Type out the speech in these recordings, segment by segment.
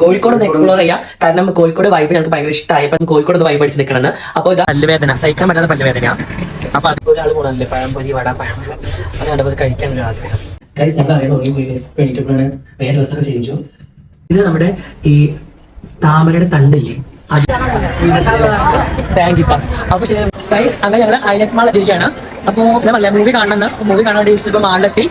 കോഴിക്കോട് ഒന്ന് എക്സ്പ്ലോർ ചെയ്യാം. കാരണം കോഴിക്കോട് വൈബ് ഞങ്ങൾക്ക് ഭയങ്കര ഇഷ്ടമായി അപ്പം കോഴിക്കോട് ഒന്ന് വൈബ് അടിച്ച് നിൽക്കണമെന്ന് അപ്പോൾ ഇത് പല്ലുവേദന. സഹിക്കാൻ പറ്റാത്ത പല്ലുവേദന. അപ്പൊ അത് ഒരാൾ പോകണല്ലേ പഴംപൊരി വട പഴം അത് കണ്ടപ്പോൾ കഴിക്കാൻ ഒരു ആഗ്രഹം. ഗൈസ് നമ്മൾ അറിയാൻ തുടങ്ങി പോയി ഗൈസ് വേണ്ടിയിട്ടാണ് വേറെ ഡ്രസ്സൊക്കെ ചേഞ്ചു ഇത് നമ്മുടെ ഈ താമരയുടെ തണ്ടില്ലേ? അത് താങ്ക് യു അപ്പൊ ശരി ഗൈസ് അങ്ങനെ ഞങ്ങൾ ഹൈലൈറ്റ് മാൾ എത്തിയിരിക്കുകയാണ്. അപ്പോൾ ഞാൻ മൂവി കാണണമെന്ന് മൂവി കാണാൻ വേണ്ടി ഇപ്പൊ മാളിലെത്തി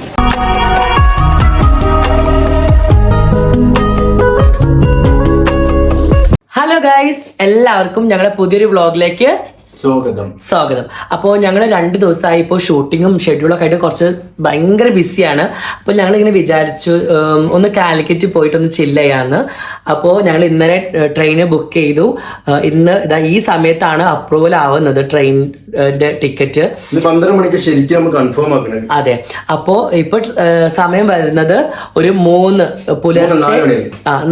ഹലോ ഗൈസ് എല്ലാവർക്കും ഞങ്ങളുടെ പുതിയൊരു വ്ളോഗിലേക്ക് സ്വാഗതം. സ്വാഗതം. അപ്പോൾ ഞങ്ങൾ രണ്ട് ദിവസമായി ഇപ്പോൾ ഷൂട്ടിങ്ങും ഷെഡ്യൂളൊക്കെ ആയിട്ട് കുറച്ച് ഭയങ്കര ബിസിയാണ് അപ്പോൾ ഞങ്ങൾ ഇങ്ങനെ വിചാരിച്ചു ഒന്ന് കാലിക്കറ്റ് പോയിട്ട് ഒന്ന് ചില്ല ചെയ്യാന്ന്. അപ്പോൾ ഞങ്ങൾ ഇന്നലെ ട്രെയിന് ബുക്ക് ചെയ്തു. ഇന്ന് ഈ സമയത്താണ് അപ്രൂവൽ ആവുന്നത് ട്രെയിനിന്റെ ടിക്കറ്റ് പന്ത്രണ്ട് മണിക്ക് ശരിക്കും നമ്മൾ കൺഫേം ആക്കണം അതെ. അപ്പോൾ ഇപ്പോൾ സമയം വരുന്നത് ഒരു മൂന്ന് പുലർച്ചെ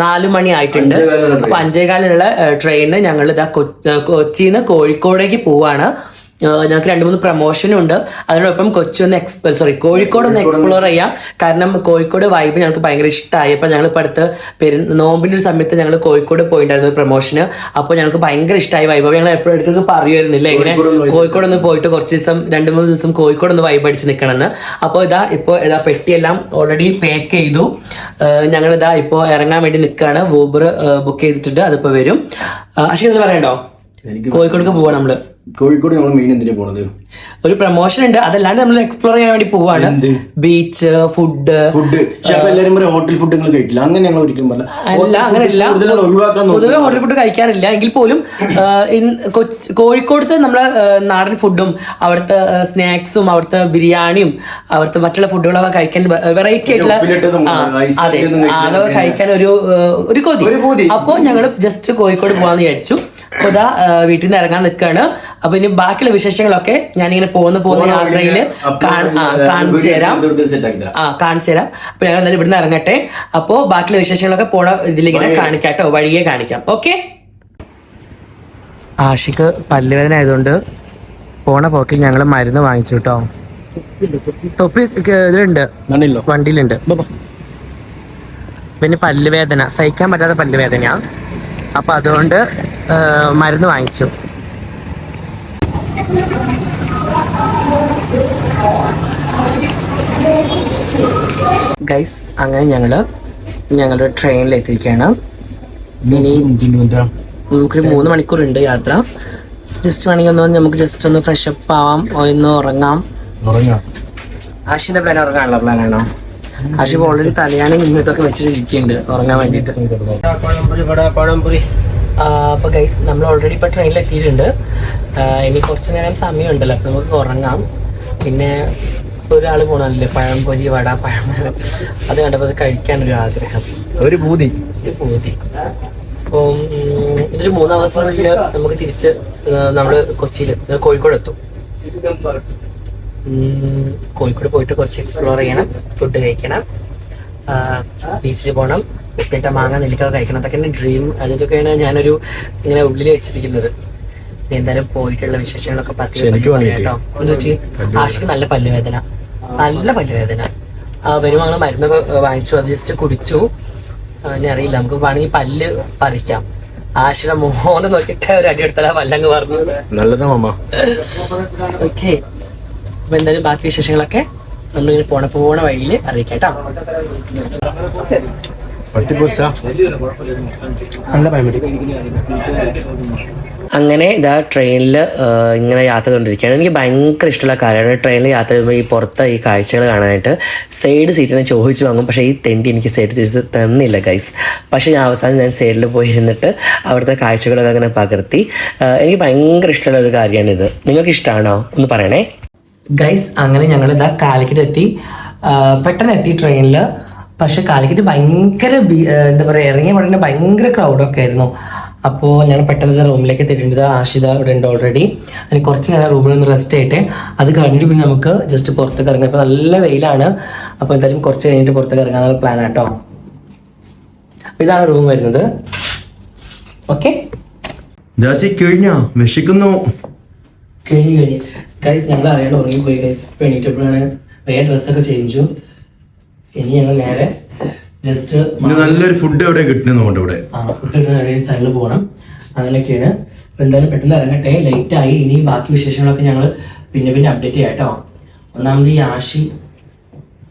നാല് മണി. ആയിട്ടുണ്ട്. അപ്പൊ അഞ്ചേകാലിനുള്ള ട്രെയിനിന് ഞങ്ങൾ ഇതാ കൊച്ചിയിൽ നിന്ന് കോഴിക്കോടേക്ക് പോവാണ്. ഞങ്ങൾക്ക് രണ്ട് മൂന്ന് പ്രൊമോഷനും ഉണ്ട്. അതിനോടൊപ്പം കൊച്ചി ഒന്ന് എക്സ്പ്ലോർ സോറി കോഴിക്കോട് ഒന്ന് എക്സ്പ്ലോർ ചെയ്യാം. കാരണം കോഴിക്കോട് വൈബ് ഞങ്ങൾക്ക് ഭയങ്കര ഇഷ്ടമായി അപ്പം ഞങ്ങൾ ഇപ്പോൾ അടുത്ത് പെരു നോമ്പിന്റെ ഒരു സമയത്ത് ഞങ്ങൾ കോഴിക്കോട് പോയിട്ടുണ്ടായിരുന്നു പ്രൊമോഷന് അപ്പോൾ ഞങ്ങൾക്ക് ഭയങ്കര ഇഷ്ടമായി വൈബ് അപ്പോൾ ഞങ്ങൾ എപ്പോഴും ഇടയ്ക്ക് പറയുമായിരുന്നില്ല ഇങ്ങനെ കോഴിക്കോട് ഒന്ന് പോയിട്ട് കുറച്ച് ദിവസം രണ്ട് മൂന്ന് ദിവസം കോഴിക്കോട് ഒന്ന് വൈബ് അടിച്ച് നിൽക്കണമെന്ന് അപ്പോൾ ഇതാ ഇപ്പോൾ ഇതാ പെട്ടിയെല്ലാം ഓൾറെഡി പാക്ക് ചെയ്തു. ഞങ്ങളിതാ ഇതാ ഇപ്പോൾ ഇറങ്ങാൻ വേണ്ടി നിൽക്കുകയാണ് ഊബർ ബുക്ക് ചെയ്തിട്ടുണ്ട്. അതിപ്പോൾ വരും. അശ്വിൻ പറയണ്ടോ? കോഴിക്കോടേക്ക് പോവാണ് നമ്മൾ. കോഴിക്കോട് നമ്മൾ മെയിൻ എന്തിനാ പോണത്? ഒരു പ്രൊമോഷൻ ഉണ്ട്. അതല്ലാണ്ട് നമ്മൾ എക്സ്പ്ലോർ ചെയ്യാൻ വേണ്ടി പോവാണ്. ബീച്ച് ഫുഡ് ഫുഡ് എല്ലാരും പറയും ഹോട്ടൽ ഫുഡ് നിങ്ങൾ കഴിക്കില്ല. അങ്ങനെ ഞങ്ങൾ ഒരിക്കലും പറഞ്ഞ അല്ല അങ്ങനെയല്ല. പൊതുവെ ഹോട്ടൽ ഫുഡ് കഴിക്കാറില്ല. എങ്കിൽ പോലും കോഴിക്കോടത്തെ നമ്മളെ നാടൻ ഫുഡും അവിടുത്തെ സ്നാക്സും അവിടുത്തെ ബിരിയാണിയും അവിടുത്തെ മറ്റുള്ള ഫുഡുകളൊക്കെ കഴിക്കാൻ വെറൈറ്റി ആയിട്ടുള്ള അതെ. അതൊക്കെ കഴിക്കാൻ ഒരു ഒരു കൊതി. അപ്പോൾ ഞങ്ങൾ ജസ്റ്റ് കോഴിക്കോട് പോകാന്ന് വിചാരിച്ചു. അപ്പോൾ ഇതാ വീട്ടിൽ നിന്ന് ഇറങ്ങാൻ നിൽക്കുകയാണ് അപ്പൊ ഇനി ബാക്കിയുള്ള വിശേഷങ്ങളൊക്കെ ഞാനിങ്ങനെ പോകുന്ന പോകുന്ന യാത്രയിൽ യാത്രയിൽ അപ്പോൾ കാണിച്ചു തരാം. ആ കാണിച്ചു തരാം. അപ്പൊ ഞങ്ങൾ എന്തായാലും ഇവിടുന്ന് ഇറങ്ങട്ടെ. അപ്പോ ബാക്കിയുള്ള വിശേഷങ്ങളൊക്കെ പോണ ഇതിലിങ്ങനെ കാണിക്കാം കേട്ടോ വഴിയെ കാണിക്കാം. ഓക്കെ? ആഷിക്ക് പല്ലുവേദന ആയതുകൊണ്ട് പോണ പോക്കിൽ ഞങ്ങൾ മരുന്ന് വാങ്ങിച്ചു കേട്ടോ തൊപ്പി ഇതിലുണ്ട്. വണ്ടിയിലുണ്ട്. പിന്നെ പല്ലുവേദന. സഹിക്കാൻ പറ്റാത്ത പല്ലുവേദനയാ. അപ്പൊ അതുകൊണ്ട് മരുന്ന് വാങ്ങിച്ചു. ഗൈസ് അങ്ങനെ ഞങ്ങൾ ഞങ്ങളുടെ ട്രെയിനിൽ എത്തിയിരിക്കുകയാണ് ഇനി നമുക്കൊരു മൂന്ന് മണിക്കൂറുണ്ട് യാത്ര. ജസ്റ്റ് വേണമെങ്കിൽ ഒന്ന് നമുക്ക് ജസ്റ്റ് ഒന്ന് ഫ്രഷ് അപ്പ് ആവാം ഒന്ന് ഉറങ്ങാം. ആഷിന്റെ പ്ലാൻ ഉറങ്ങാനുള്ള പ്ലാനാണോ ആഷി ഓൾറെഡി തലയാണെങ്കിൽ ഇങ്ങനത്തൊക്കെ വെച്ചിട്ട് ഇരിക്കുന്നുണ്ട് ഉറങ്ങാൻ വേണ്ടിയിട്ട്. അപ്പൊ ഗൈസ് നമ്മൾ ഓൾറെഡി ഇപ്പൊ ട്രെയിനിൽ എത്തിയിട്ടുണ്ട്. ഇനി കുറച്ച് നേരം സമയമുണ്ടല്ലോ അപ്പൊ നമുക്ക് ഉറങ്ങാം. പിന്നെ ഒരാൾ പോകണമല്ലേ പഴംപൊരി വട പഴം അത് കണ്ടപ്പോൾ അത് കഴിക്കാനൊരു ആഗ്രഹം. ഒരു ഭൂതി ഒരു ഭൂതി അപ്പം ഉം, ഇതൊരു മൂന്ന് ദിവസങ്ങളിൽ നമുക്ക് തിരിച്ച് നമ്മൾ കൊച്ചിയിൽ കോഴിക്കോട് എത്തും. കോഴിക്കോട് പോയിട്ട് കുറച്ച് എക്സ്പ്ലോർ ചെയ്യണം ഫുഡ് കഴിക്കണം ബീച്ചിൽ പോകണം ഉപ്പിട്ട മാങ്ങ നെല്ലിക്ക കഴിക്കണം. അതൊക്കെ എന്റെ ഡ്രീം അതൊക്കെയാണ് ഞാനൊരു ഇങ്ങനെ ഉള്ളിൽ വെച്ചിരിക്കുന്നത്. എന്തായാലും പോയിട്ടുള്ള വിശേഷങ്ങളൊക്കെ. കേട്ടോ. എന്താ വെച്ച് ആശയ്ക്ക് നല്ല പല്ലുവേദന. നല്ല പല്ലുവേദന. ആ, വരുമ്പോൾ ഞങ്ങൾ മരുന്നൊക്കെ വാങ്ങിച്ചു. അത് ജസ്റ്റ് കുടിച്ചു. അറിയില്ല. നമുക്ക് വേണമെങ്കിൽ പല്ല് പറിക്കാം. ആശയുടെ മോനെ നോക്കിയിട്ട് ഒരു അടി എടുത്താൽ പല്ലങ്ങ് പറഞ്ഞു. നല്ലതാ ഓക്കെ അപ്പൊ എന്തായാലും ബാക്കി വിശേഷങ്ങളൊക്കെ നമ്മളിങ്ങനെ പോണ പോണ വഴിയിൽ അറിയിക്കാം കേട്ടോ. പട്ടിപ്പൂച്ച നല്ല പഴമടി അങ്ങനെ ഇതാ ട്രെയിനിൽ ഇങ്ങനെ യാത്ര ചെയ്തുകൊണ്ടിരിക്കുകയാണ്. എനിക്ക് ഭയങ്കര ഇഷ്ടമുള്ള കാര്യമാണ്. ട്രെയിനിൽ യാത്ര ചെയ്യുമ്പോൾ ഈ പുറത്ത് ഈ കാഴ്ചകൾ കാണാനായിട്ട് സൈഡ് സീറ്റിനെ ചോദിച്ചു വാങ്ങും. പക്ഷേ ഈ തെണ്ടി എനിക്ക് സൈഡ് തിരിച്ച് തന്നില്ല ഗൈസ് പക്ഷേ ഞാൻ അവസാനം ഞാൻ സൈഡിൽ പോയി ഇരുന്നിട്ട് അവിടുത്തെ കാഴ്ചകളൊക്കെ അങ്ങനെ പകർത്തി. എനിക്ക് ഭയങ്കര ഇഷ്ടമുള്ള ഒരു കാര്യമാണിത്. നിങ്ങൾക്ക് ഇഷ്ടമാണോ ഒന്ന് പറയണേ. ഗൈസ് അങ്ങനെ ഞങ്ങൾ ഇതാ കാലിക്കറ്റ് എത്തി. പെട്ടെന്ന് എത്തി ട്രെയിനിൽ പക്ഷെ കാലിക്കറ്റ് ഭയങ്കര എന്താ പറയുക ഇറങ്ങിയ പടന്നെ ഭയങ്കര ക്രൗഡൊക്കെ ആയിരുന്നു. അപ്പോൾ ഞങ്ങൾ പെട്ടെന്ന് റൂമിലേക്ക് എത്തിയിട്ടുണ്ട്. ആഷിത ഇവിടെ ഉണ്ട് ഓൾറെഡി അതിന് കുറച്ച് നേരം റൂമിൽ നിന്ന് റെസ്റ്റ് ആയിട്ട് അത് കഴിഞ്ഞിട്ട് പിന്നെ നമുക്ക് ജസ്റ്റ് പുറത്തേക്ക് ഇറങ്ങാം. ഇപ്പോൾ നല്ല വെയിലാണ്. അപ്പോൾ എന്തായാലും കുറച്ച് കഴിഞ്ഞിട്ട് പുറത്തേക്ക് ഇറങ്ങാനുള്ള പ്ലാൻ ആട്ടോ അപ്പോൾ ഇതാണ് റൂം വരുന്നത്. ഓക്കെ ജാസി കഴിഞ്ഞോ? വിശക്കുന്നു. കഴിഞ്ഞു കഴിഞ്ഞു. ഗൈസ് ഞങ്ങൾ അറിയാണ്ട് ഉറങ്ങിപ്പോയി ഗൈസ് എണീറ്റപ്പോഴാണ്. വേറെ ഡ്രസ്സൊക്കെ ചേഞ്ചു ഇനി ഞങ്ങൾ നേരെ ജസ്റ്റ് നല്ലൊരു ഫുഡ് എവിടെ കിട്ടുന്നുണ്ട് ഇവിടെ. ആ ഫുഡ് കിട്ടുന്ന സ്ഥലങ്ങളിൽ പോകണം അങ്ങനെയൊക്കെയാണ്. അപ്പോൾ എന്തായാലും പെട്ടെന്ന് ഇറങ്ങട്ടെ. ലേറ്റ് ആയി. ഇനി ബാക്കി വിശേഷങ്ങളൊക്കെ ഞങ്ങൾ പിന്നെ പിന്നെ അപ്ഡേറ്റ് ചെയ്യാം കേട്ടോ. ഒന്നാമത് ഈ ആഷി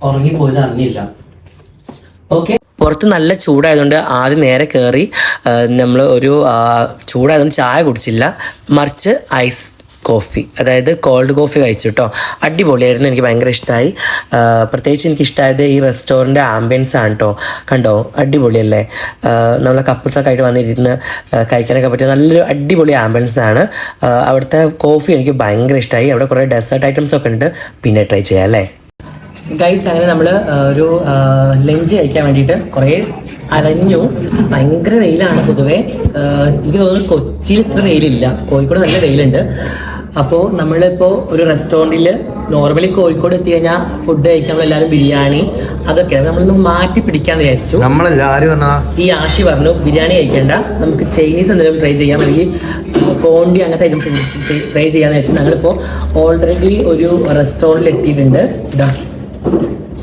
ഉറങ്ങിപ്പോയത് അറിഞ്ഞില്ല. ഓക്കെ പുറത്ത് നല്ല ചൂടായതുകൊണ്ട് ആദ്യം നേരെ കയറി നമ്മൾ ഒരു ചൂടായതുകൊണ്ട് ചായ കുടിച്ചില്ല. മറിച്ച് ഐസ് കോഫി. അതായത് കോൾഡ് കോഫി കഴിച്ചു കേട്ടോ അടിപൊളിയായിരുന്നു എനിക്ക് ഭയങ്കര ഇഷ്ടമായി പ്രത്യേകിച്ച് എനിക്ക് ഇഷ്ടമായത് ഈ റെസ്റ്റോറന്റ് ആംബിയൻസ് ആണ് കേട്ടോ കണ്ടോ? അടിപൊളിയല്ലേ? നമ്മളെ കപ്പിൾസൊക്കെ ആയിട്ട് വന്നിരുന്ന് കഴിക്കാനൊക്കെ പറ്റിയ നല്ലൊരു അടിപൊളി ആംബിയൻസ് ആണ്. അവിടുത്തെ കോഫി എനിക്ക് ഭയങ്കര ഇഷ്ടമായി അവിടെ കുറേ ഡെസേർട്ട് ഐറ്റംസ് ഒക്കെ ഉണ്ട്. പിന്നെ ട്രൈ ചെയ്യാം അല്ലേ? ഗൈസ് അങ്ങനെ നമ്മൾ ഒരു ലഞ്ച് കഴിക്കാൻ വേണ്ടിയിട്ട് കുറേ അലഞ്ഞു. ഭയങ്കര വെയിലാണ് പൊതുവേ. എനിക്ക് തോന്നുന്നു കൊച്ചിയിൽ ഇത്ര വെയിലില്ല. കോഴിക്കോട് നല്ല വെയിലുണ്ട്. അപ്പോൾ നമ്മളിപ്പോൾ ഒരു റെസ്റ്റോറന്റിൽ നോർമലി കോഴിക്കോട് എത്തി കഴിഞ്ഞാൽ ഫുഡ് കഴിക്കാൻ എല്ലാവരും ബിരിയാണി അതൊക്കെയാണ്. നമ്മളൊന്ന് മാറ്റി പിടിക്കാൻ വിചാരിച്ചു. നമ്മളല്ല ആര് പറഞ്ഞാ ഈ ആശി പറഞ്ഞു ബിരിയാണി കഴിക്കേണ്ട നമുക്ക് ചൈനീസ് എന്തെങ്കിലും ട്രൈ ചെയ്യാം അല്ലെങ്കിൽ കോണ്ടി അങ്ങനത്തെ ഐറ്റംസ് ട്രൈ ചെയ്യാന്ന് വെച്ചാൽ ഞങ്ങളിപ്പോൾ ഓൾറെഡി ഒരു റെസ്റ്റോറന്റിൽ എത്തിയിട്ടുണ്ട്. ഇതാ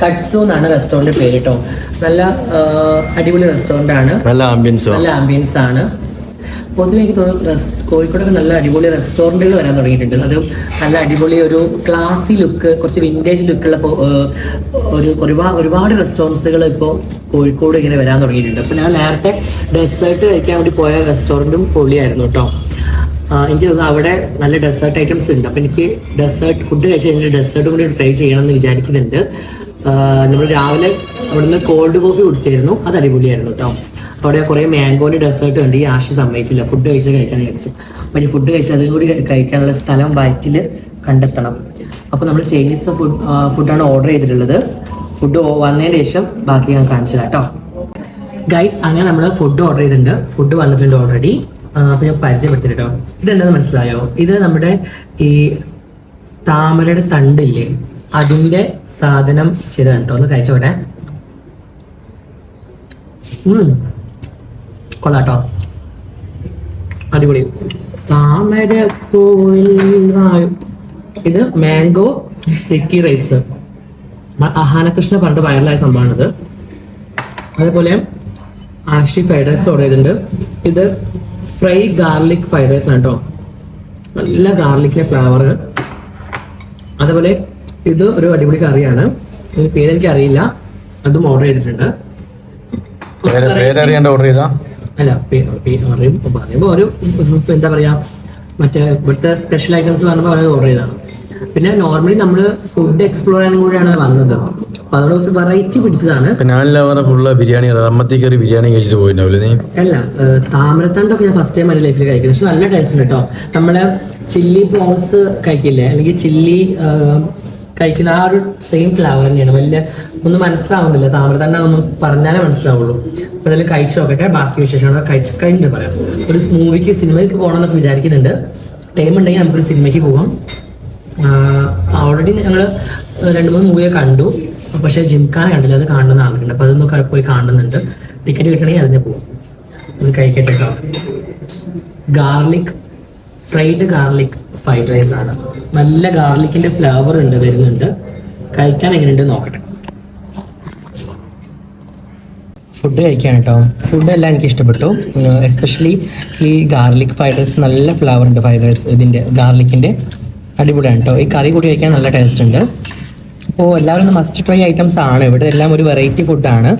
കട്സു എന്നാണ് റെസ്റ്റോറന്റ് പേര് കേട്ടോ. നല്ല അടിപൊളി റെസ്റ്റോറന്റ് ആണ്. നല്ല ആംബിയൻസോ നല്ല ആംബിയൻസ് ആണ്. പൊതുവെ എനിക്ക് തോന്നുന്നു കോഴിക്കോടൊക്കെ നല്ല അടിപൊളി റെസ്റ്റോറന്റുകൾ വരാൻ തുടങ്ങിയിട്ടുണ്ട്. അത് നല്ല അടിപൊളി ഒരു ക്ലാസി ലുക്ക് കുറച്ച് വിന്റേജ് ലുക്കുള്ള ഒരു ഒരുപാട് ഒരുപാട് റെസ്റ്റോറൻസുകൾ ഇപ്പോൾ കോഴിക്കോട് ഇങ്ങനെ വരാൻ തുടങ്ങിയിട്ടുണ്ട്. അപ്പോൾ ഞാൻ നേരത്തെ ഡെസേർട്ട് കഴിക്കാൻ വേണ്ടി പോയ റെസ്റ്റോറന്റും പൊളിയായിരുന്നു കേട്ടോ എനിക്ക് തോന്നുന്നു അവിടെ നല്ല ഡെസേർട്ട് ഐറ്റംസ് ഉണ്ട്. അപ്പോൾ എനിക്ക് ഡെസേർട്ട് ഫുഡ് കഴിച്ച് കഴിഞ്ഞിട്ട് ഡെസേർട്ടും കൂടി ട്രൈ ചെയ്യണം എന്ന് വിചാരിക്കുന്നുണ്ട് നമ്മൾ രാവിലെ അവിടുന്ന് കോൾഡ് കോഫി കുടിച്ചായിരുന്നു. അത് അടിപൊളിയായിരുന്നു കേട്ടോ അവിടെ കുറേ മാംഗോന്റെ ഡെസേർട്ട് ഉണ്ട് ഈ ആശ സമ്മതിച്ചില്ല. ഫുഡ് കഴിച്ച് കഴിക്കാൻ വിചാരിച്ചു. അപ്പോൾ ഫുഡ് കഴിച്ച് അതും കൂടി കഴിക്കാനുള്ള സ്ഥലം വയറ്റിൽ കണ്ടെത്തണം. അപ്പോൾ നമ്മൾ ചൈനീസ് ഫുഡ് ഫുഡാണ് ഓർഡർ ചെയ്തിട്ടുള്ളത്. ഫുഡ് വന്നതിന് ശേഷം ബാക്കി ഞാൻ കാണിച്ചു കേട്ടോ ഗൈസ് അങ്ങനെ നമ്മൾ ഫുഡ് ഓർഡർ ചെയ്തിട്ടുണ്ട്. ഫുഡ് വന്നിട്ടുണ്ട് ഓൾറെഡി. അപ്പോൾ ഞാൻ പരിചയപ്പെടുത്തിട്ടോ. ഇതെന്താന്ന് മനസ്സിലായോ? ഇത് നമ്മുടെ ഈ താമരയുടെ തണ്ടില്ലേ? അതിന്റെ സാധനം ചെയ്താണ് കേട്ടോ. ഒന്ന് കഴിച്ചോട്ടെ. ഉം. കൊള്ളാട്ടോ. അടിപൊളി. താമര പൂവിൽ ഇത് മാംഗോ സ്റ്റിക്കി റൈസ് അഹാനകൃഷ്ണ പണ്ട് വൈറലായ സംഭവമാണിത്. അതേപോലെ ആഷി ഫ്രൈഡ് റൈസ് ഓർഡർ ചെയ്തിട്ടുണ്ട്. ഇത് ഫ്രൈ ഗാർലിക് ഫ്രൈഡ് റൈസ് ആണ് കേട്ടോ നല്ല ഗാർലിക്കിന്റെ ഫ്ലേവർ അതേപോലെ ഇത് ഒരു അടിപൊളി കറിയാണ്. ഇതിന്റെ പേര് എനിക്ക് അറിയില്ല അതും ഓർഡർ ചെയ്തിട്ടുണ്ട്. ഓർഡർ ചെയ്താ? അല്ല പറയും- പറയുമ്പോൾ ഒരു എന്താ പറയാ മറ്റേ ഇവിടുത്തെ സ്പെഷ്യൽ ഐറ്റംസ് പറഞ്ഞപ്പോൾ അവരത് ഓർഡർ ചെയ്തതാണ്. പിന്നെ നോർമലി നമ്മൾ ഫുഡ് എക്സ്പ്ലോർ ചെയ്യാനും കൂടിയാണ് വന്നത്. അപ്പൊ അതുകൊണ്ട് കുറച്ച് വെറൈറ്റി പിടിച്ചതാണ്. ഞാൻ പറഞ്ഞ ബിരിയാണി റമ്മത്തി കയറി ബിരിയാണി കഴിച്ചിട്ട് പോയിട്ടുണ്ടാവില്ലേ നീ? അല്ല താമരത്തണ്ടൊക്കെ ഞാൻ ഫസ്റ്റ് ടൈം എന്റെ ലൈഫിൽ കഴിക്കുന്നത്. പക്ഷെ നല്ല ടേസ്റ്റ് ഉണ്ട് കേട്ടോ നമ്മൾ ചില്ലി പ്രോൺസ് കഴിക്കില്ലേ? അല്ലെങ്കിൽ ചില്ലി കഴിക്കുന്ന ആ ഒരു സെയിം ഫ്ലേവർ തന്നെയാണ്. വലിയ ഒന്നും മനസ്സിലാവുന്നില്ല. താമരത്തണ്ട ഒന്നും പറഞ്ഞാലേ മനസ്സിലാവുള്ളൂ. അപ്പോൾ അതിൽ കഴിച്ചു നോക്കട്ടെ. ബാക്കി വിശേഷങ്ങൾ കഴിച്ച് കഴിഞ്ഞിട്ട് പറയാം. ഒരു മൂവിക്ക് സിനിമയ്ക്ക് പോകണം എന്നൊക്കെ വിചാരിക്കുന്നുണ്ട്. ടൈം ഉണ്ടെങ്കിൽ നമുക്കൊരു സിനിമയ്ക്ക് പോകാം ഓൾറെഡി ഞങ്ങൾ രണ്ട് മൂന്ന് മൂവിയെ കണ്ടു. പക്ഷെ ജിംഖാന കണ്ടില്ല. അത് കാണണമെന്ന് ആഗ്രഹമുണ്ട്. അപ്പോൾ അതൊന്നും പോയി കാണുന്നുണ്ട്. ടിക്കറ്റ് കിട്ടണമെങ്കിൽ അതിനെ പോകും അത് കഴിക്കട്ടെ കേട്ടോ. Garlic fried garlic fried rice ആണ്. നല്ല ഗാർലിക്കിന്റെ ഫ്ലേവർ ഉണ്ട് വരുന്നുണ്ട്. കഴിക്കാൻ എങ്ങനെയുണ്ട് നോക്കട്ടെ. ഫുഡ് കഴിക്കാൻ കേട്ടോ ഫുഡ് എല്ലാം എനിക്ക് ഇഷ്ടപ്പെട്ടു. എസ്പെഷ്യലി ഈ ഗാർലിക് ഫ്രൈഡ് റൈസ് നല്ല ഫ്ലവർ ഉണ്ട് ഫ്രൈഡ് റൈസ് ഇതിന്റെ ഗാർലിക്കിന്റെ അടിപൊളിയാണ് കേട്ടോ ഈ കറി കൂടി കഴിക്കാൻ നല്ല ടേസ്റ്റ് ഉണ്ട്. അപ്പോൾ എല്ലാവരും മസ്റ്റ് ട്രൈ ഐറ്റംസ് ആണ്. ഇവിടെ എല്ലാം ഒരു വെറൈറ്റി ഫുഡാണ്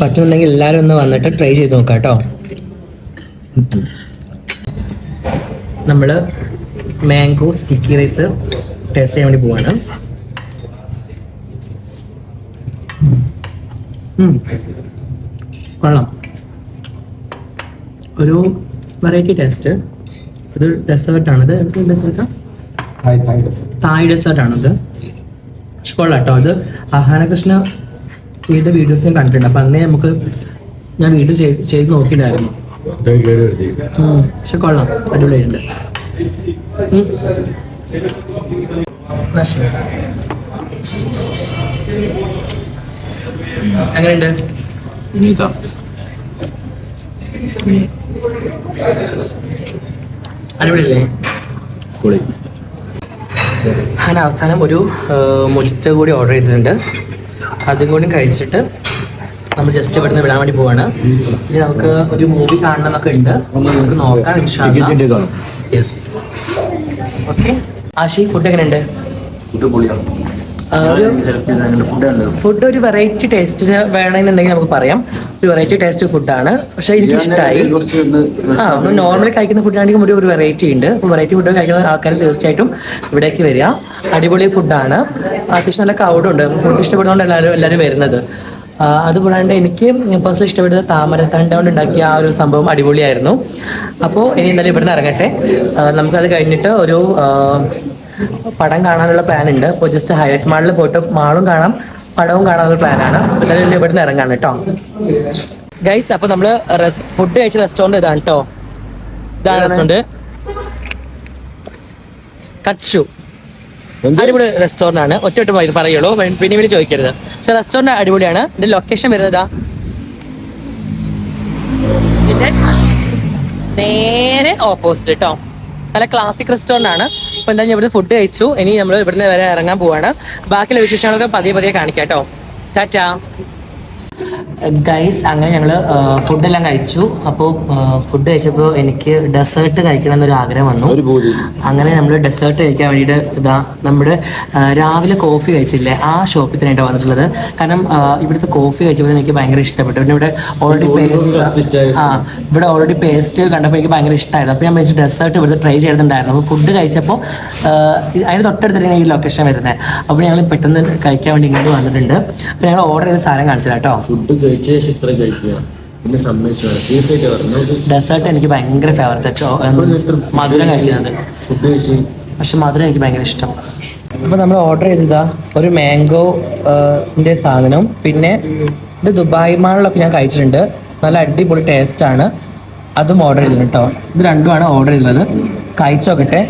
പറ്റുന്നുണ്ടെങ്കിൽ എല്ലാവരും ഒന്ന് വന്നിട്ട് ട്രൈ ചെയ്ത് നോക്കാം കേട്ടോ നമ്മൾ മാംഗോ സ്റ്റിക്കി റൈസ് ടേസ്റ്റ് ചെയ്യാൻ വേണ്ടി പോവാണ്. ഉം. കൊള്ളാം. ഒരു വെറൈറ്റി ടേസ്റ്റ് ഇത് ഡെസേർട്ടാണ് ഇത് ഡെസേർട്ടാ തായ് ഡെസേർട്ടാണിത് പക്ഷെ കൊള്ളാം കേട്ടോ ഇത് ആഹാരകൃഷ്ണ ചെയ്ത വീഡിയോസ് ഞാൻ കണ്ടിട്ടുണ്ട്. അപ്പം അന്നേ നമുക്ക് ഞാൻ വീഡിയോ ചെയ്ത് ചെയ്ത് നോക്കിയിട്ടായിരുന്നു. പക്ഷെ കൊള്ളാം. അടിപൊളിയായിട്ടുണ്ട്. എങ്ങനെയുണ്ട്? അടിപൊളിയല്ലേ? ഞാൻ അവസാനം ഒരു മൊജിറ്റ കൂടി ഓർഡർ ചെയ്തിട്ടുണ്ട്. അതും കൂടി കഴിച്ചിട്ട് നമ്മൾ ജസ്റ്റ് ഇവിടുന്ന് വിടാൻ വേണ്ടി പോവാണ്. ഇനി നമുക്ക് ഒരു മൂവി കാണണം എന്നൊക്കെ ഉണ്ട്. നമുക്ക് നോക്കാം യെസ് ഓക്കെ ആഷി ഫുഡ് എങ്ങനെയുണ്ട്? ഫുഡ് പൊളിയാണ്. ഫുഡ് ഒരു വെറൈറ്റി ടേസ്റ്റിന് വേണമെന്നുണ്ടെങ്കിൽ നമുക്ക് പറയാം. ഒരു വെറൈറ്റി ടേസ്റ്റ് ഫുഡാണ് പക്ഷെ എനിക്ക് ഇഷ്ടമായി ആ നോർമലി കഴിക്കുന്ന ഫുഡാണെങ്കിൽ ഒരു ഒരു വെറൈറ്റി ഉണ്ട്. വെറൈറ്റി ഫുഡ് കഴിക്കുന്ന ആൾക്കാർ തീർച്ചയായിട്ടും ഇവിടേക്ക് വരിക. അടിപൊളി ഫുഡാണ് അത്യാവശ്യം നല്ല ക്രൗഡുണ്ട് ഫുഡ് ഇഷ്ടപ്പെടുന്നതുകൊണ്ട് എല്ലാവരും എല്ലാവരും വരുന്നത്. ആ, അതുകൂടാണ്ട് എനിക്ക് പേഴ്സണലി ഇഷ്ടപ്പെട്ടത് താമരത്താൻ കൊണ്ട് ഉണ്ടാക്കിയ ആ ഒരു സംഭവം അടിപൊളിയായിരുന്നു. അപ്പോൾ ഇനി എന്തായാലും ഇവിടുന്ന് ഇറങ്ങട്ടെ. നമുക്കത് കഴിഞ്ഞിട്ട് ഒരു പടം കാണാനുള്ള പ്ലാൻ ഉണ്ട്. അപ്പോൾ ജസ്റ്റ് ഹൈലൈറ്റ് മാളിൽ പോയിട്ട് മാളും കാണാം പടവും കാണാനുള്ള പ്ലാനാണ് എന്തായാലും ഇവിടുന്ന് ഇറങ്ങാണ് കേട്ടോ. ഗൈസ് അപ്പൊ നമ്മൾ ഫുഡ് കഴിച്ച റെസ്റ്റോറന്റ് ഇതാണ് കേട്ടോ ഇതാണ് റെസ്റ്റോറന്റ് കച്ചു. അടിപൊളി റെസ്റ്റോറന്റ് ആണ് ഒറ്റ പറയുള്ളൂ. പിന്നെ പിന്നെ ചോദിക്കരുത്. പക്ഷെ റെസ്റ്റോറന്റ് അടിപൊളിയാണ്. ഇതിന്റെ ലൊക്കേഷൻ വരുന്നതാ. നേരെ ഓപ്പോസിറ്റ് കേട്ടോ നല്ല ക്ലാസിക് റെസ്റ്റോറന്റ് ആണ് അപ്പൊ എന്താ ഇവിടുന്ന് ഫുഡ് കഴിച്ചു. ഇനി നമ്മൾ ഇവിടുന്ന് വരെ ഇറങ്ങാൻ പോവാണ്. ബാക്കിയുള്ള വിശേഷങ്ങളൊക്കെ പതിയെ പതിയെ കാണിക്കാം കേട്ടോ ടാറ്റാ. ഗൈസ് അങ്ങനെ ഞങ്ങൾ ഫുഡെല്ലാം കഴിച്ചു. അപ്പോൾ ഫുഡ് കഴിച്ചപ്പോൾ എനിക്ക് ഡെസേർട്ട് കഴിക്കണം എന്നൊരു ആഗ്രഹം വന്നു. അങ്ങനെ നമ്മൾ ഡെസേർട്ട് കഴിക്കാൻ വേണ്ടിയിട്ട് ഇതാ നമ്മുടെ രാവിലെ കോഫി കഴിച്ചില്ലേ ആ ഷോപ്പിൽ തന്നെയായിട്ട് വന്നിട്ടുള്ളത്. കാരണം ഇവിടുത്തെ കോഫി കഴിച്ചപ്പോൾ എനിക്ക് ഭയങ്കര ഇഷ്ടപ്പെട്ടു. പിന്നെ ഇവിടെ ഓൾറെഡി പേസ്റ്റ് ആ ഇവിടെ ഓൾറെഡി പേസ്റ്റ് കണ്ടപ്പോൾ എനിക്ക് ഭയങ്കര ഇഷ്ടമായിരുന്നു അപ്പോൾ ഞാൻ വെച്ച് ഡെസേർട്ട് ഇവിടുത്തെ ട്രൈ ചെയ്തിട്ടുണ്ടായിരുന്നു അപ്പോൾ ഫുഡ് കഴിച്ചപ്പോൾ അതിന് തൊട്ടടുത്ത് തന്നെ ഈ ലൊക്കേഷൻ വരുന്നത് അപ്പോൾ ഞങ്ങൾ പെട്ടെന്ന് കഴിക്കാൻ വേണ്ടി ഇങ്ങോട്ട് വന്നിട്ടുണ്ട്. അപ്പോൾ ഞങ്ങൾ ഓർഡർ ചെയ്ത സാധനം കാണിച്ചില്ല കേട്ടോ. ഫുഡ് കഴിച്ച ചിത്ര ഇത്ര കഴിക്കുക. പിന്നെ സമ്മതിച്ചു പറഞ്ഞു ഡെസേർട്ട് എനിക്ക് ഭയങ്കര ഫേവറേറ്റ് മധുരം കഴിക്കുന്നത്. ഫുഡ് കഴിച്ച്. പക്ഷെ മധുരം എനിക്ക് ഭയങ്കര ഇഷ്ടം. അപ്പോൾ നമ്മൾ ഓർഡർ ചെയ്തതാ ഒരു മാംഗോ ന്റെ സാധനം. പിന്നെ ഇത് ദുബായ് മാളിലൊക്കെ ഞാൻ കഴിച്ചിട്ടുണ്ട്. നല്ല അടിപൊളി ടേസ്റ്റ് ആണ്. അതും ഓർഡർ ചെയ്തിട്ടുണ്ട് കേട്ടോ ഇത് രണ്ടുമാണ് ഓർഡർ ചെയ്തത് കഴിച്ചു നോക്കട്ടെ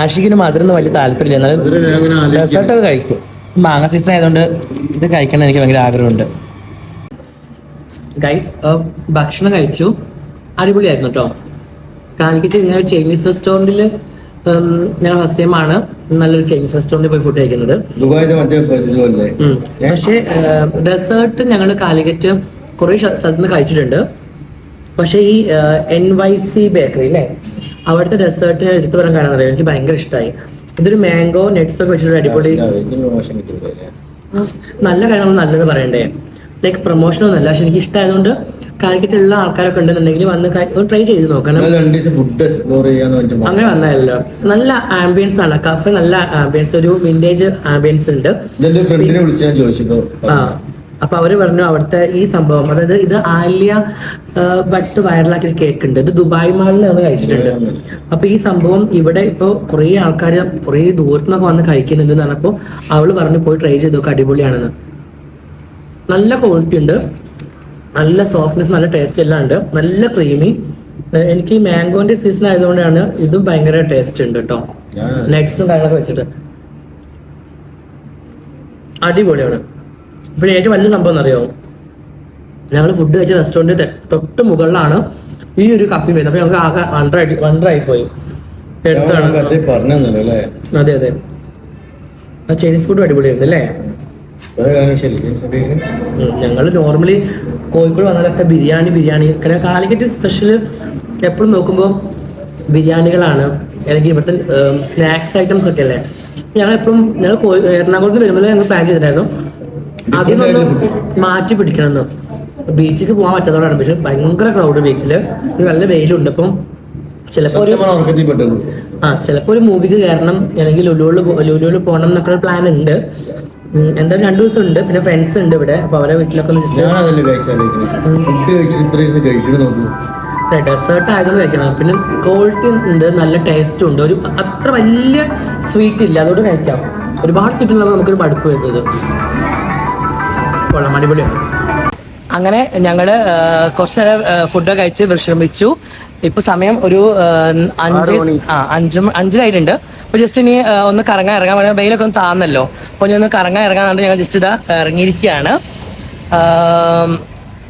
ആഷിക്കിന് മധുരം വലിയ താല്പര്യമില്ല. എന്നാലും ഡെസേർട്ട് ഒക്കെ കഴിക്കും. മാങ്ങ സീസൺ ആയതുകൊണ്ട് ഇത് കഴിക്കണം എനിക്ക് ഭയങ്കര ആഗ്രഹമുണ്ട്. ഗൈസ് ഭക്ഷണം കഴിച്ചു. അടിപൊളിയായിരുന്നു കേട്ടോ കാലിക്കറ്റ് ഇങ്ങനെ ചൈനീസ് റെസ്റ്റോറന്റിൽ ഞാൻ ഫസ്റ്റ് ടൈം ആണ്. നല്ലൊരു ചൈനീസ് റെസ്റ്റോറന്റിൽ പോയി ഫുഡ് കഴിക്കുന്നത്. പക്ഷേ ഡെസേർട്ട് ഞങ്ങൾ കാലിക്കറ്റ് കുറേ സ്ഥലത്ത് നിന്ന് കഴിച്ചിട്ടുണ്ട്. പക്ഷേ ഈ എൻ വൈ സി ബേക്കറി അല്ലേ അവിടുത്തെ ഡെസേർട്ട് എടുത്തു പറയാൻ കാണാൻ അറിയാം? എനിക്ക് ഭയങ്കര ഇഷ്ടമായി ഇതൊരു മാംഗോ നെറ്റ്സ് ഒക്കെ വെച്ചിട്ട് അടിപൊളി നല്ല കാര്യങ്ങൾ നല്ലത് പറയണ്ടേ? ലൈക്ക് പ്രൊമോഷൻ ഒന്നല്ല പക്ഷെ എനിക്ക് ഇഷ്ടമായതുകൊണ്ട് കാലിക്കറ്റ് ഉള്ള ആൾക്കാരൊക്കെ ഉണ്ടെന്നുണ്ടെങ്കിൽ വന്ന് ട്രൈ ചെയ്ത് നോക്കണം. അങ്ങനെ വന്നതല്ലോ നല്ല ആംബിയൻസ് ആണ്. കഫ് നല്ല ആംബിയൻസ് ഒരു വിന്റേജ് ആംബിയൻസ് ഉണ്ട്. ആ. അപ്പൊ അവർ പറഞ്ഞു അവിടുത്തെ ഈ സംഭവം. അതായത് ഇത് ആലിയ ബട്ട് വൈറലാക്കിയ കേക്ക് ഉണ്ട്. ഇത് ദുബായ് മാളിൽ നിന്ന് കഴിച്ചിട്ടുണ്ട്. അപ്പൊ ഈ സംഭവം ഇവിടെ ഇപ്പൊ കുറേ ആൾക്കാർ കുറേ ദൂരത്തു നിന്നൊക്കെ വന്ന് കഴിക്കുന്നുണ്ട് എന്ന് പറഞ്ഞപ്പോ അവൾ പറഞ്ഞു പോയി ട്രൈ ചെയ്ത് നോക്കുക അടിപൊളിയാണെന്ന്. നല്ല ക്വാളിറ്റി ഉണ്ട്. നല്ല സോഫ്റ്റ്നെസ് നല്ല ടേസ്റ്റ് എല്ലാം ഉണ്ട്. നല്ല ക്രീമി എനിക്ക് ഈ മാംഗോന്റെ സീസൺ ആയതുകൊണ്ടാണ് ഇതും ഭയങ്കര ടേസ്റ്റ് ഉണ്ട് കേട്ടോ. നെറ്റ്സും കാര്യങ്ങളൊക്കെ വെച്ചിട്ട്. അടിപൊളിയാണ്. പിന്നെ ഏറ്റവും വലിയ സംഭവം എന്നറിയോ? ഞങ്ങൾ ഫുഡ് കഴിച്ച റെസ്റ്റോറന്റ് തൊട്ട് മുകളിലാണ് ഈ ഒരു കഫി വരുന്നത്. അപ്പൊ ഞങ്ങൾക്ക് ആകെ വണ്ടറായി വണ്ടറായി പോയി എടുത്താണ് പറഞ്ഞല്ലോ അല്ലേ? അതെ അതെ. ചൈനീസ് ഫുഡ് അടിപൊളിയായിരുന്നു അല്ലേ. ഞങ്ങൾ നോർമലി കോഴിക്കോട് വന്നാലൊക്കെ ബിരിയാണി ബിരിയാണി കാരണം കാലിക്കറ്റ് സ്പെഷ്യൽ എപ്പോഴും നോക്കുമ്പോൾ ബിരിയാണികളാണ്. അല്ലെങ്കിൽ ഇവിടുത്തെ സ്നാക്സ് ഐറ്റംസ് ഒക്കെ അല്ലേ? ഞങ്ങൾ എപ്പോഴും ഞങ്ങൾ എറണാകുളത്ത് വരുമ്പോൾ ഞങ്ങൾ പ്ലാൻ ചെയ്തിട്ടുണ്ടായിരുന്നു. അതിൽ നിന്ന് മാറ്റി പിടിക്കണമെന്ന്. ബീച്ചിക്ക് പോകാൻ പറ്റാത്തവരാണ് പക്ഷെ ഭയങ്കര ക്രൗഡ് ബീച്ചിൽ. നല്ല വെയിലുണ്ട് അപ്പം ചിലപ്പോ ഒരു ആ ചിലപ്പോ ഒരു മൂവിക്ക് കയറണം അല്ലെങ്കിൽ ലുലുവിൽ ലുലുവിൽ പോകണം എന്നൊക്കെ ഒരു പ്ലാൻ ഉണ്ട് എന്തായാലും രണ്ടു ദിവസം ഉണ്ട്. പിന്നെ ഫ്രണ്ട്സ് ഉണ്ട് ഇവിടെ. അപ്പൊ അവരെ വീട്ടിലൊക്കെ ഡെസേർട്ട് ആയതുകൊണ്ട് കഴിക്കണം. പിന്നെ ക്വാളിറ്റി ഉണ്ട് നല്ല ടേസ്റ്റ് ഉണ്ട്. ഒരു അത്ര വലിയ സ്വീറ്റ് ഇല്ല. അതുകൊണ്ട് കഴിക്കാം. ഒരുപാട് സ്വീറ്റ് ഉള്ളപ്പോൾ നമുക്കൊരു മടുപ്പ് വരുന്നത്. കൊള്ളാം അടിപൊളിയാണ് അങ്ങനെ ഞങ്ങൾ കുറച്ച് നേരം ഫുഡൊക്കെ കഴിച്ച് വിശ്രമിച്ചു. ഇപ്പൊ സമയം ഒരു അഞ്ച് ആ അഞ്ച് അഞ്ചിലായിട്ടുണ്ട് അപ്പൊ ജസ്റ്റ് ഇനി ഒന്ന് കറങ്ങാൻ ഇറങ്ങാൻ വേണം. വെയിലൊക്കെ ഒന്ന് താന്നല്ലോ. അപ്പൊ ഇനി ഒന്ന് കറങ്ങാൻ ഇറങ്ങാൻ പറഞ്ഞിട്ട് ഞങ്ങൾ ജസ്റ്റ് ഇതാ ഇറങ്ങിയിരിക്കുകയാണ്.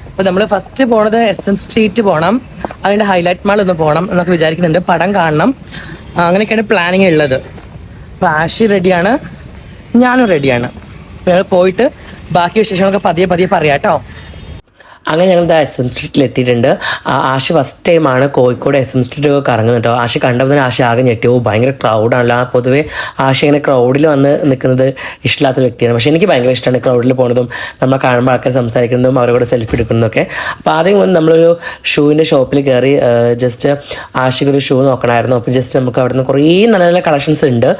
അപ്പൊ നമ്മൾ ഫസ്റ്റ് പോണത് എസ് എൻ സ്ട്രീറ്റ് പോകണം അതിന്റെ ഹൈലൈറ്റ് മാൾ ഒന്ന് പോകണം എന്നൊക്കെ വിചാരിക്കുന്നുണ്ട്. പടം കാണണം. അങ്ങനെയൊക്കെയാണ് പ്ലാനിങ് ഉള്ളത്. അപ്പൊ ആഷി റെഡിയാണ് ഞാനും റെഡിയാണ് ഞങ്ങൾ പോയിട്ട് ബാക്കി വിശേഷങ്ങളൊക്കെ പതിയെ പതിയെ പറയാം കേട്ടോ. അങ്ങനെ ഞങ്ങൾ എസ് എം സ്ട്രീറ്റിൽ എത്തിയിട്ടുണ്ട്. ആ, ആഷി ഫസ്റ്റ് ടൈമാണ് കോഴിക്കോട് എസ് എം സ്ട്രീറ്റ് ഒക്കെ കറങ്ങുന്നത് കേട്ടോ. ആഷി കണ്ടപ്പോൾ തന്നെ ആഷി ആകെ ഞെട്ടി. ഓ ഭയങ്കര ക്രൗഡാണല്ലോ പൊതുവേ ആഷി ഇങ്ങനെ ക്രൗഡിൽ വന്ന് നിൽക്കുന്നത് ഇഷ്ടമില്ലാത്തൊരു വ്യക്തിയാണ്. പക്ഷേ എനിക്ക് ഭയങ്കര ഇഷ്ടമാണ് ക്രൗഡിൽ പോകുന്നതും നമ്മൾ കാണുമ്പോൾ ആൾക്കാർ സംസാരിക്കുന്നതും അവരോട് സെൽഫി എടുക്കുന്നതൊക്കെ. അപ്പോൾ ആദ്യം വന്ന് നമ്മളൊരു ഷൂവിന്റെ ഷോപ്പിൽ കയറി ജസ്റ്റ് ആഷിക്ക് ഒരു ഷൂ നോക്കണമായിരുന്നു അപ്പോൾ ജസ്റ്റ് നമുക്ക് അവിടുന്ന് കുറേ നല്ല നല്ല കളക്ഷൻസ് ഉണ്ട്.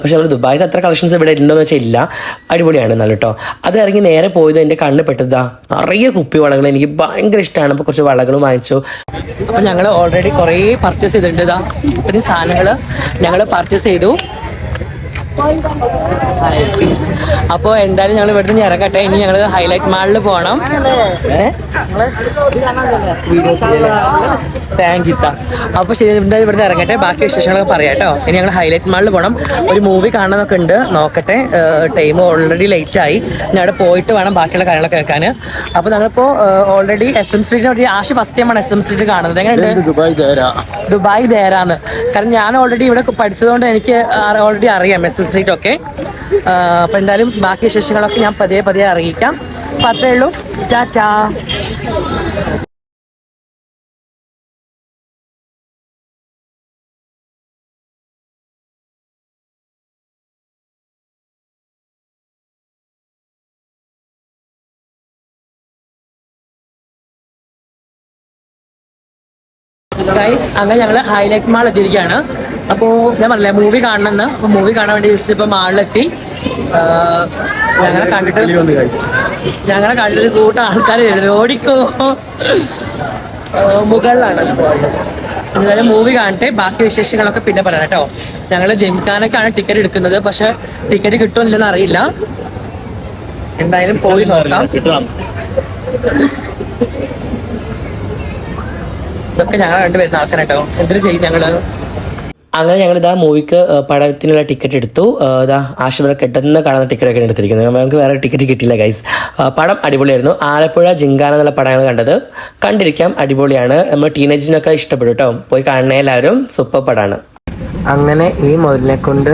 പക്ഷേ നമ്മൾ ദുബായിൽ അത്ര കളക്ഷൻസ് ഇവിടെ ഉണ്ടോയെന്ന് വെച്ചാൽ ഇല്ല. അടിപൊളിയാണ് നല്ല കേട്ടോ അത് ഇറങ്ങി നേരെ പോയത് എന്റെ കണ്ണ് പെട്ടതാ. നിറയെ കുപ്പി വളകൾ എനിക്ക് ഭയങ്കര ഇഷ്ടമാണ് അപ്പോൾ കുറച്ച് വളകൾ വാങ്ങിച്ചു. അപ്പൊ ഞങ്ങൾ ഓൾറെഡി കുറേ പർച്ചേസ് ചെയ്തിട്ടുണ്ട്. ഇതാ ഇത്രയും സാധനങ്ങൾ ഞങ്ങൾ പർച്ചേസ് ചെയ്തു. അപ്പോൾ എന്തായാലും ഞങ്ങൾ ഇവിടെ നിന്ന് ഇറങ്ങട്ടെ. ഇനി ഞങ്ങൾ ഹൈലൈറ്റ് മാളിൽ പോകണം താങ്ക് യു അപ്പോൾ ശരി എന്തായാലും ഇവിടുന്ന് ഇറങ്ങട്ടെ. ബാക്കി വിശേഷങ്ങളൊക്കെ പറയാട്ടോ കേട്ടോ ഇനി ഞങ്ങൾ ഹൈലൈറ്റ് മാളിൽ പോകണം ഒരു മൂവി കാണാനൊക്കെ ഉണ്ട്. നോക്കട്ടെ. ടൈം ഓൾറെഡി ലേറ്റ് ആയി. ഞാൻ അവിടെ പോയിട്ട് വേണം ബാക്കിയുള്ള കാര്യങ്ങളൊക്കെ കേൾക്കാൻ അപ്പോൾ ഞങ്ങളിപ്പോൾ ഓൾറെഡി എസ് എം സ്ട്രീറ്റിനെ ആഷ് ഫസ്റ്റ് ടൈമാണ് എസ് എം സ്ട്രീറ്റ് കാണുന്നത്. എങ്ങനെയുണ്ട്? ദുബായ് ദേരാന്ന് കാരണം ഞാൻ ഓൾറെഡി ഇവിടെ പഠിച്ചതുകൊണ്ട് എനിക്ക് ഓൾറെഡി അറിയാം. എസ് എസ് സ്ട്രീറ്റ് ഒക്കെ അപ്പം എന്തായാലും ബാക്കി വിശേഷങ്ങളൊക്കെ ഞാൻ പതിയെ പതിയെ അറിയിക്കാം. അപ്പം ഉള്ളൂ. ടാറ്റാ. ഗൈസ് അങ്ങനെ ഞങ്ങൾ ഹൈലൈറ്റ് മാൾ എത്തിയിരിക്കുകയാണ്. അപ്പോൾ ഞാൻ പറഞ്ഞില്ലേ മൂവി കാണണമെന്ന്. മൂവി കാണാൻ വേണ്ടി ജസ്റ്റ് ഇപ്പൊ മാളിലെത്തി. ഞങ്ങളെ കണ്ടിട്ട് ഞങ്ങളെ കണ്ടിട്ട് കൂട്ടം ആൾക്കാർ ഓടിക്കോ. മുകളിലാണ്. എന്തായാലും മൂവി കാണട്ടെ. ബാക്കി വിശേഷങ്ങളൊക്കെ പിന്നെ പറയാം കേട്ടോ. ഞങ്ങൾ ജംഖാനൊക്കെയാണ് ടിക്കറ്റ് എടുക്കുന്നത്. പക്ഷെ ടിക്കറ്റ് കിട്ടുമെന്നില്ലെന്ന് അറിയില്ല. എന്തായാലും പോയി നോക്കാം. ഇതൊക്കെ ഞങ്ങൾ രണ്ടുപേരുന്ന ആൾക്കാരെ കേട്ടോ എന്തിനു ചെയ്യും ഞങ്ങൾ? അങ്ങനെ ഞങ്ങൾ ഇതാ മൂവിക്ക് പടത്തിനുള്ള ടിക്കറ്റ് എടുത്തു. ഇതാ ആശുപത്രി കെട്ടുന്ന കാണുന്ന ടിക്കറ്റൊക്കെ എടുത്തിരിക്കുന്നത് നമുക്ക് വേറെ ടിക്കറ്റ് കിട്ടിയില്ല ഗൈസ് പടം അടിപൊളിയായിരുന്നു. ആലപ്പുഴ ജിങ്കാന എന്നുള്ള പടങ്ങൾ കണ്ടത്. കണ്ടിരിക്കാം അടിപൊളിയാണ്. നമ്മൾ ടീനേജിനൊക്കെ ഇഷ്ടപ്പെടും കേട്ടോ പോയി കാണണേ എല്ലാവരും. സൂപ്പർ പടമാണ് അങ്ങനെ ഈ മുതലിനെ കൊണ്ട്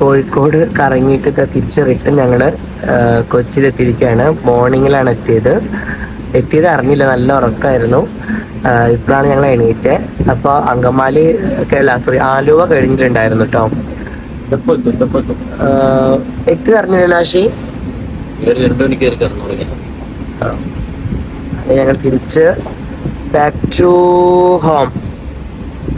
കോഴിക്കോട് കറങ്ങിയിട്ട് തിരിച്ച് റിട്ടേൺ ഞങ്ങൾ കൊച്ചിയിലെത്തിയിരിക്കുകയാണ്. മോർണിംഗിലാണ് എത്തിയത്. എത്തിയത് അറിഞ്ഞില്ല. നല്ല ഉറക്കമായിരുന്നു ഇപ്പോഴാണ് ഞങ്ങൾ എണീറ്റ്. അപ്പോൾ അങ്കമാലി കേരള സോറി ആലുവ കഴിഞ്ഞിട്ടുണ്ടായിരുന്നു കേട്ടോ കിടന്നു തുടങ്ങി ഞങ്ങൾ തിരിച്ച് ബാക്ക് ടു ഹോം